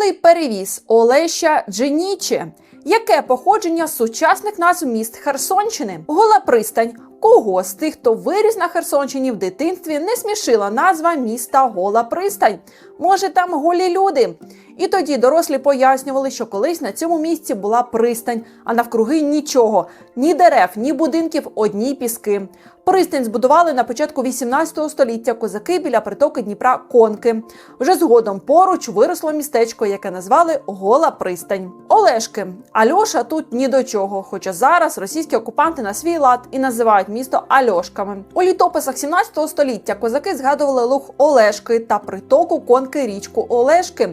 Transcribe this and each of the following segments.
Тривалий перевіз Олеща Дженіче. Яке походження сучасних назв міст Херсонщини? Гола пристань. Кого з тих, хто виріс на Херсонщині в дитинстві, не смішила назва міста Гола Пристань? Може, там голі люди? І тоді дорослі пояснювали, що колись на цьому місці була пристань, а навкруги нічого: ні дерев, ні будинків, одні піски. Пристань збудували на початку 18 століття козаки біля притоки Дніпра Конки. Вже згодом поруч виросло містечко, яке назвали Гола Пристань. Олешки. Альоша тут ні до чого, хоча зараз російські окупанти на свій лад і називають місто Альошками. У літописах 17 століття козаки згадували луг Олешки та притоку Конки річку Олешки.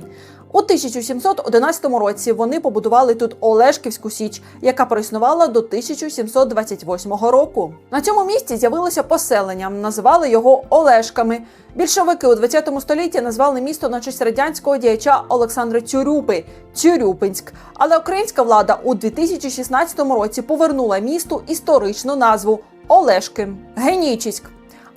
У 1711 році вони побудували тут Олешківську січ, яка проіснувала до 1728 року. На цьому місці з'явилося поселення, називали його Олешками. Більшовики у 20 столітті назвали місто на честь радянського діяча Олександра Тюрюпи Тюрюпинськ. Але українська влада у 2016 році повернула місту історичну назву Олешки Генічіськ.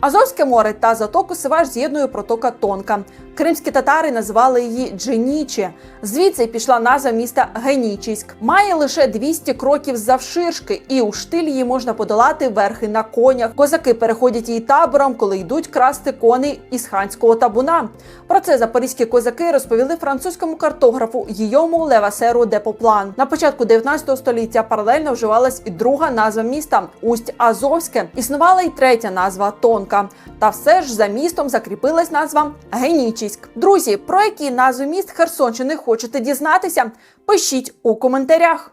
Азовське море та затоку Сиваш з'єднує протока Тонка. Кримські татари називали її Дженіче. Звідси пішла назва міста Генічіськ. Має лише 200 кроків завширшки, і у штиль її можна подолати верхи на конях. Козаки переходять її табором, коли йдуть красти коней із ханського табуна. Про це запорізькі козаки розповіли французькому картографу Гійому Левасеру де Поплан. На початку 19 століття паралельно вживалась і друга назва міста Усть Азовське. Існувала й третя назва Тонка. Та все ж за містом закріпилась назва Генічіськ. Друзі, про які назви міст Херсонщини хочете дізнатися? Пишіть у коментарях.